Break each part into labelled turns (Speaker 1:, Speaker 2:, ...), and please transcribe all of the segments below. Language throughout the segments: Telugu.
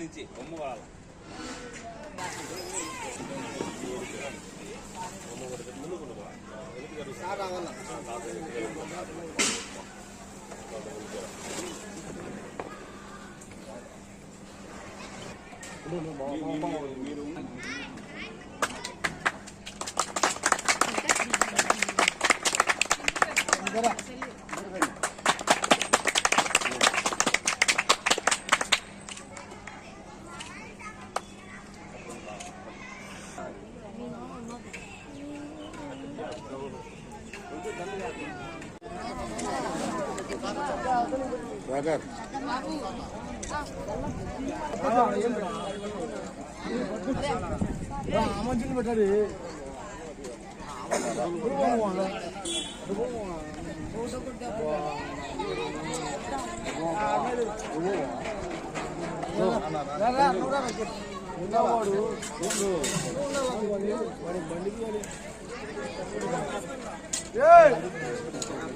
Speaker 1: నుంచి ఇక్కడ నుంచి బొమ్మ వాడాలి
Speaker 2: బ్రదర్ మంచిగా పెట్టాలి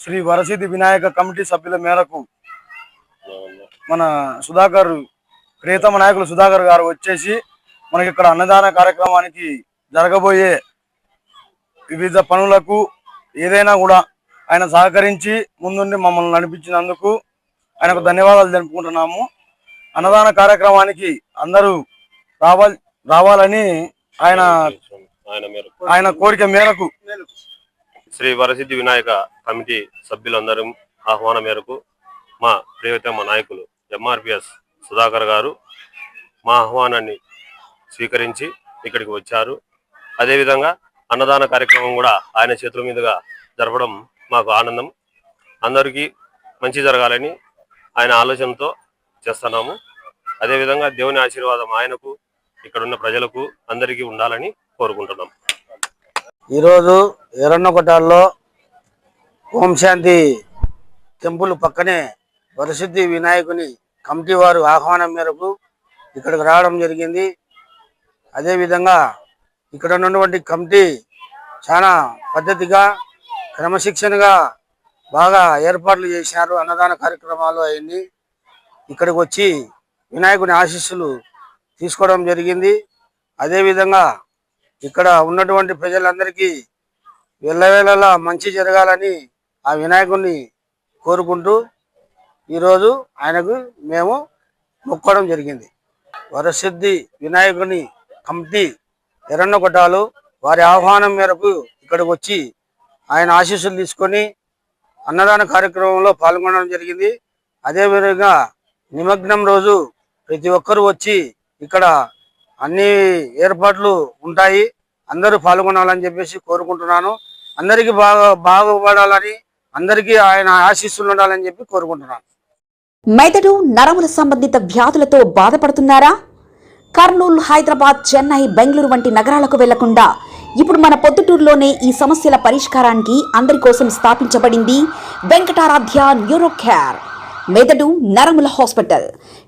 Speaker 2: శ్రీ వరసిద్ధి వినాయక కమిటీ సభ్యుల మేరకు మన సుధాకర్ ప్రియతమ నాయకులు సుధాకర్ గారు వచ్చేసి మనకి ఇక్కడ అన్నదాన కార్యక్రమానికి జరగబోయే వివిధ పనులకు ఏదైనా కూడా ఆయన సహకరించి ముందుండి మమ్మల్ని నడిపించినందుకు ఆయనకు ధన్యవాదాలు తెలుపుకుంటున్నాము. అన్నదాన కార్యక్రమానికి అందరూ రావాలి రావాలని ఆయన
Speaker 3: ఆయన
Speaker 2: కోరిక మేరకు
Speaker 3: శ్రీ వరసిద్ధి వినాయక కమిటీ సభ్యులందరూ ఆహ్వానం మేరకు మా ప్రియతమ నాయకులు ఎంఆర్పిఎస్ సుధాకర్ గారు మా ఆహ్వానాన్ని స్వీకరించి ఇక్కడికి వచ్చారు. అదేవిధంగా అన్నదాన కార్యక్రమం కూడా ఆయన చేతుల మీదుగా జరపడం మాకు ఆనందం. అందరికీ మంచి జరగాలని ఆయన ఆలోచనతో చేస్తున్నాము. అదేవిధంగా దేవుని ఆశీర్వాదం ఆయనకు ఇక్కడున్న ప్రజలకు అందరికీ ఉండాలని కోరుకుంటున్నాం.
Speaker 2: ఈరోజు ఎర్రన్నకొట్టాల్లో ఓంశాంతి టెంపుల్ పక్కనే వరసిద్ధి వినాయకుని కమిటీ వారు ఆహ్వానం మేరకు ఇక్కడికి రావడం జరిగింది. అదేవిధంగా ఇక్కడ ఉన్నటువంటి కమిటీ చాలా పద్ధతిగా క్రమశిక్షణగా బాగా ఏర్పాట్లు చేశారు అన్నదాన కార్యక్రమాలు అవన్నీ ఇక్కడికి వచ్చి వినాయకుని ఆశీస్సులు తీసుకోవడం జరిగింది. అదేవిధంగా ఇక్కడ ఉన్నటువంటి ప్రజలందరికీ వెళ్ళవేళలా మంచి జరగాలని ఆ వినాయకుడిని కోరుకుంటూ ఈరోజు ఆయనకు మేము మొక్కడం జరిగింది. వరసిద్ధి వినాయకుని కమిటీ ఎర్రన్నకొట్టాలు వారి ఆహ్వానం మేరకు ఇక్కడికి వచ్చి ఆయన ఆశీస్సులు తీసుకొని అన్నదాన కార్యక్రమంలో పాల్గొనడం జరిగింది. అదేవిధంగా నిమగ్నం రోజు ప్రతి ఒక్కరూ వచ్చి ఇక్కడ అన్ని ఏర్పాట్లు ఉంటాయి. అందరూ పాల్గొనాలని చెప్పేసి కోరుకుంటున్నాను. అందరికీ బాగా బాగుపడాలని అందరికీ ఆయన ఆశీస్సులు ఉండాలని చెప్పి కోరుకుంటున్నాను.
Speaker 4: మెదడు నరముల సంబంధిత వ్యాధులతో బాధపడుతున్నారా? కర్నూలు హైదరాబాద్ చెన్నై బెంగళూరు వంటి నగరాలకు వెళ్ళకుండా ఇప్పుడు మన పొద్దుటూరులోనే ఈ సమస్యల పరిష్కారానికి అందరి కోసం స్థాపించబడింది వెంకటారాధ్య న్యూరో కేర్ మెదడు నరముల hospital.